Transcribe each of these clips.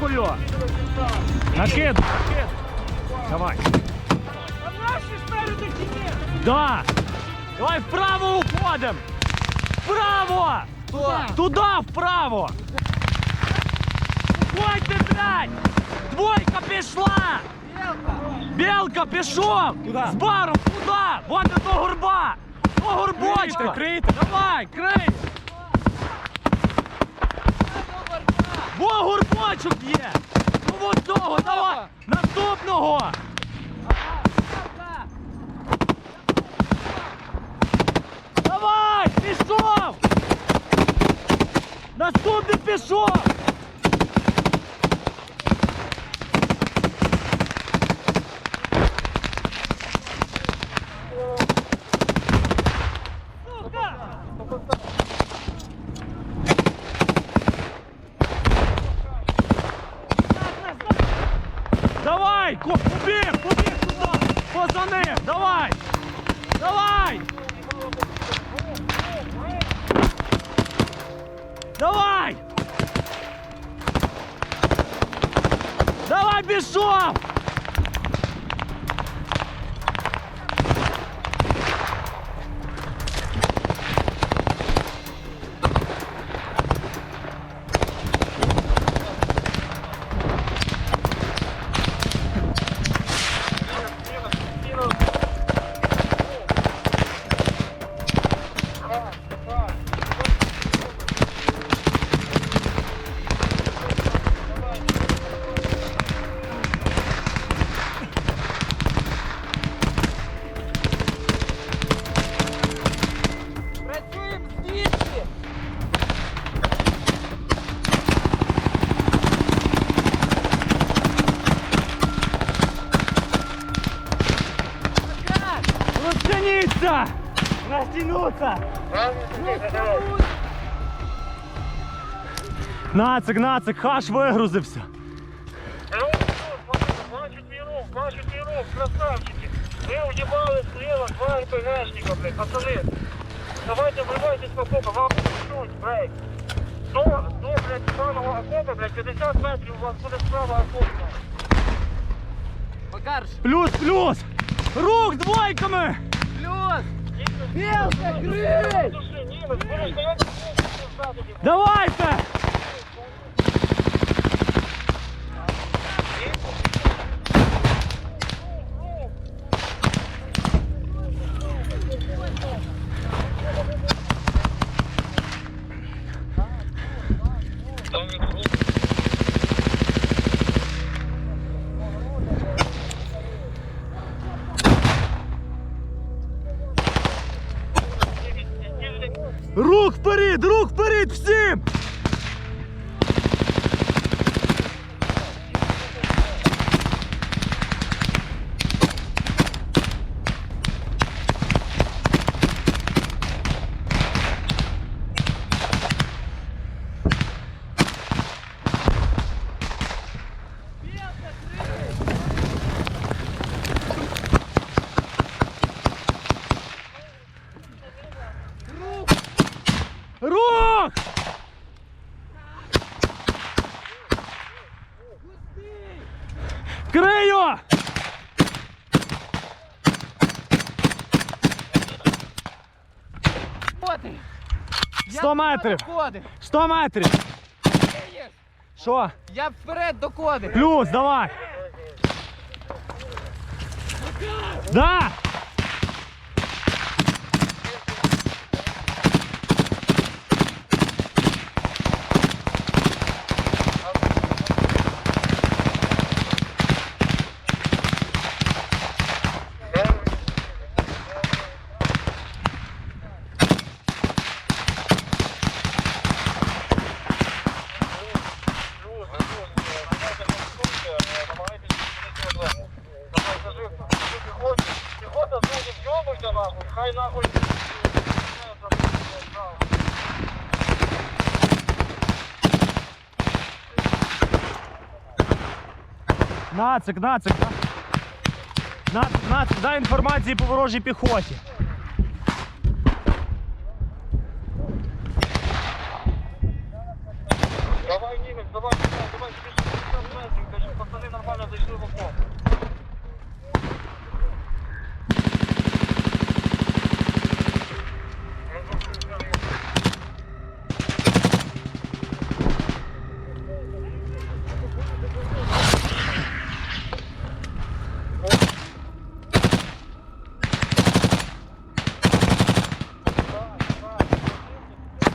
М-кою! Накид. Давай. Да! Давай вправо уходим! Вправо! Туда. Туда вправо! Уходьте, блядь! Двойка пішла! Белка пішов! З баром куда? Вот до горба! До горбочка! Крийте, Давай, крий! Во горбочок є! Ну того, давай! Наступного! Давай! Пішов! Наступний пішов! Давай! Ко- Побіг! Побіг туди! Поза ним! Давай! Давай! Давай! Давай, пішов! Розтягнуться! Нацик, нацик, хаш вигрузився. Бачу рух, бачу твій рух, красавчики. Ви уїбали слева два РПГшника, блядь, пацани. Давайте вривайтесь в окопи, вам чуть, блядь. До, до, блядь, самого окопа, блядь, 50 метрів у вас буде справа окопа. Макарш, Плюс, плюс! Рух двойками! плюс. Білка, крий! Слушай, вперед, рух вперед всім! 100 метрів! Ходи. 100 метрів! Що? Я вперед до коди. Плюс, давай! Да! Нацик, нацик? Нацик, нацик, дай інформації по ворожій піхоті. Давай, Німець, давай, давай, давай, більше 50 метрів, кажу, пацани нормально зайшли в окоп.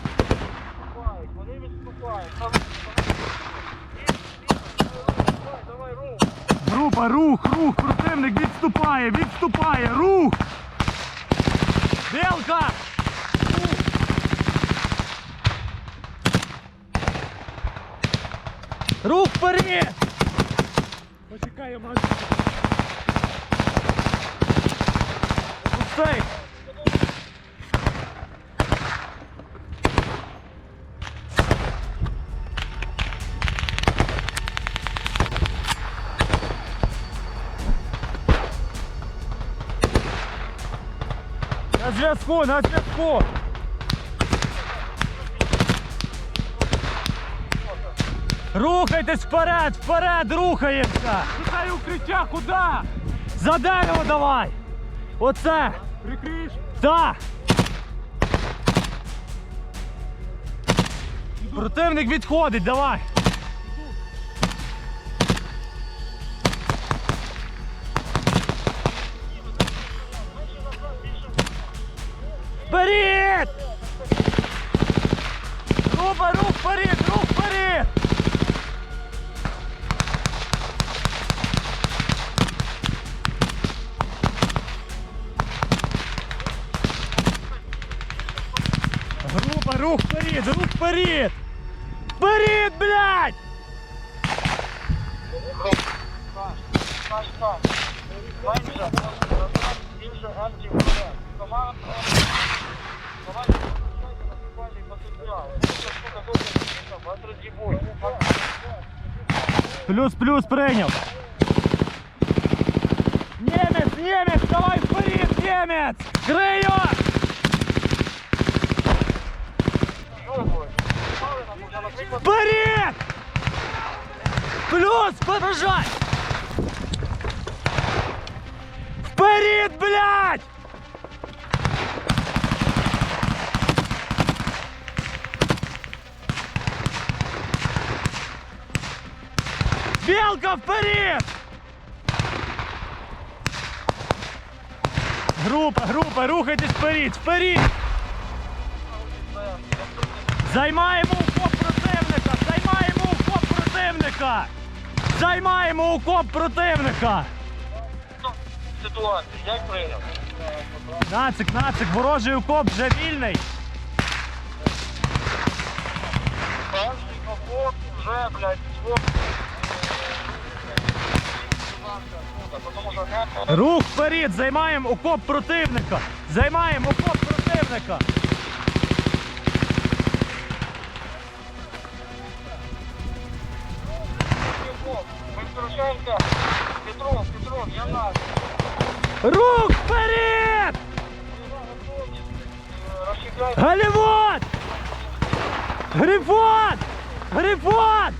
Відступають, Вони відступають. Там- Давай, давай, рух. Група, рух, рух, противник відступає, відступає, рух! Білка! Рух вперед! Почекай, Макс. На зв'язку, на зв'язку! Рухайтесь вперед, вперед, рухаємося! Шукай укриття, куди? За дерево давай! Оце! Прикриєш? Так! Противник відходить, давай! Вперед, рух вперед! Група, рух вперед, рух вперед! Вперед, блядь! Наш там. Менше, більше антів вперед. Команда. Плюс, плюс прийняв. Немець, немець, давай вперед, немець! Крию! Що буде? Мали нам уже, наприклад, Вперед! Плюс, подражай! Вперед, блядь! Белка, вперед! Група, група, рухайтесь вперед, вперед! Займаємо окоп противника! Займаємо окоп противника! Займаємо окоп противника! ситуацію, як прийняв? Нацик, нацик, ворожий окоп вже вільний! Перший окоп вже, блядь, свой. Рух вперед! Займаємо окоп противника! Займаємо окоп противника! Петрошенко, Петров, Петров, я нас. Рух вперед! Голівод! Грифон! Грифон!